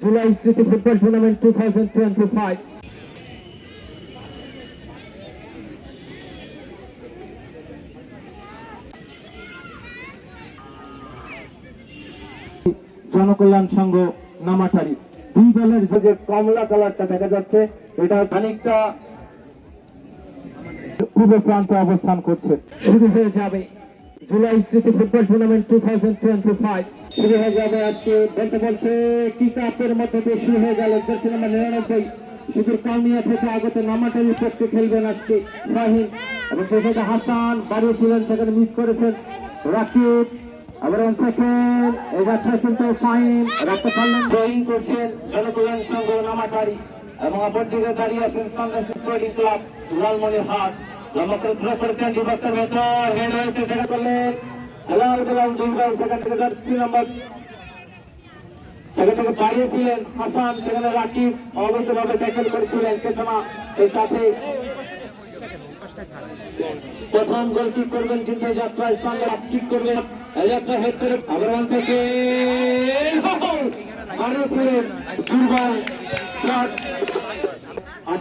জুলাই স্মৃতি football tournament two thousand twenty five Janakalyan সংঘ নামাটারি দুই দলের যে কমলা কালারটা দেখা যাচ্ছে এটা খানিকটা পূর্ব প্রান্তে অবস্থান করছে। শুরু হয়ে যাবে। জুলাই স্মৃতি football tournament two thousand twenty five শুরু হয়ে যাবে আজকে বলতে বলছে কি কাপের মধ্যে দিয়ে শুরু হয়ে গেল জার্সি নাম্বার নিরানব্বই। সুদূর কাউনিয়া থেকে আগত নামাটারির পক্ষে খেলবেন আজকে ফাহিম এবং সেখানে হাসান বাড়িয়েছিলেন সেখানে মিস করেছেন রাকিব। আবার ওয়ান সেকেন্ড এই যাত্রা কিন্তু ফাইন রাখতে পারলেন। ড্রয়িং করছেন জনকল্যাণ সংঘ নামাটারি এবং অপরদিকে দাঁড়িয়ে আছেন সানরাইজ স্পোর্টিং ক্লাব লালমনিরহাট। লম্বা থ্রো করেছেন ডিবাসের ভেতর হেড হয়েছে সেটা করলেন। হেলাল বেলাল দুই ভাই সেখান থেকে জার্সি নাম্বার। সেখান থেকে বাড়িয়েছিলেন হাসান, সেখানে রাকিব অবৈধভাবে ট্যাকেল করেছিলেন চেতনা সেই সাথে প্রথম গোল কিক করবেন কিন্তু যাত্রায় সঙ্গে কিক করবেন। যাত্রা হেড করে আবার ওয়ান সেকেন্ড মারিয়েছিলেন। দুর্বল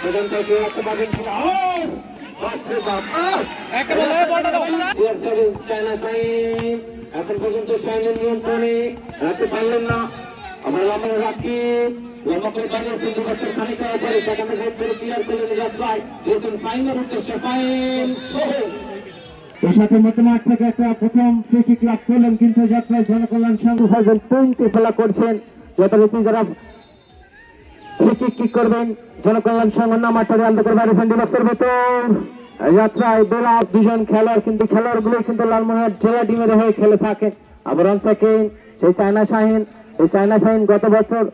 সেখান থেকে একটা বাজে বাপরে চায়না এখন পর্যন্ত সাইনের নিয়ন্ত্রণে রাখতে পারলেন না। আমরা লম্বা রাখি লম্বা করে দাঁড়িয়েছে দু বছর খানিকটা উপরে সেখানে হেড করে ক্লিয়ার করে নিয়ে যাচ্ছে দিয়েছেন ফাইনের উদ্দেশ্যে ফাইন এর সাথে মতমাঠ থেকে একটা প্রথম ফ্রি লাভ করলেন কিন্তু যাত্রায় জনকল্যাণ সংঘ খেলা করছেন। যথারীতি যারা ফ্রি কিক কিক করবেন জনকল্যাণ সংঘ নামাটারি আলদা বাইরে ফেন্ডি বক্সের ভেতর। যাত্রায় বেলা দুজন খেলোয়াড়, কিন্তু খেলোয়াড়গুলো কিন্তু লালমোহন জেলা টিমের হয়ে খেলে থাকে। আবার সেকেন্ড সেই চায়না শাহিন, এই চায়না শাহিন গত বছর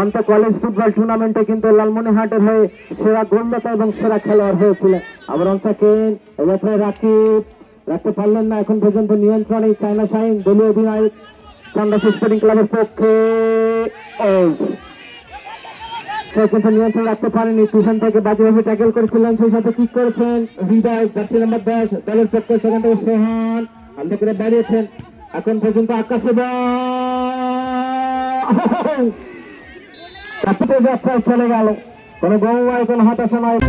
আন্তঃ কলেজ ফুটবল টুর্নামেন্টে কিন্তু লালমনিহাটের হয়ে সেরা গোলদাতা এবং সেরা খেলোয়াড় হয়েছিলেন। আবার সেকেন্ড যাত্রায় রাকিব, রাখতে পারলেন না এখন পর্যন্ত নিয়ন্ত্রণে চায়না শাহিন, দলীয় অধিনায়ক স্পোর্টিং ক্লাবের পক্ষে। সে কিন্তু নিয়ন্ত্রণ রাখতে পারেনি। পিছন থেকে বাজেভাবে ট্যাকেল করেছিলেন, সেই সাথে কিক করেছেন? হৃদয়, জার্সি নাম্বার দশ, দলের পক্ষে সেখান থেকে সোহান আলদা করে দাঁড়িয়েছেন এখন পর্যন্ত আকাশে যাত্রায় চলে গেল। কোনো গৌমায় কোনো হতাশা নয়।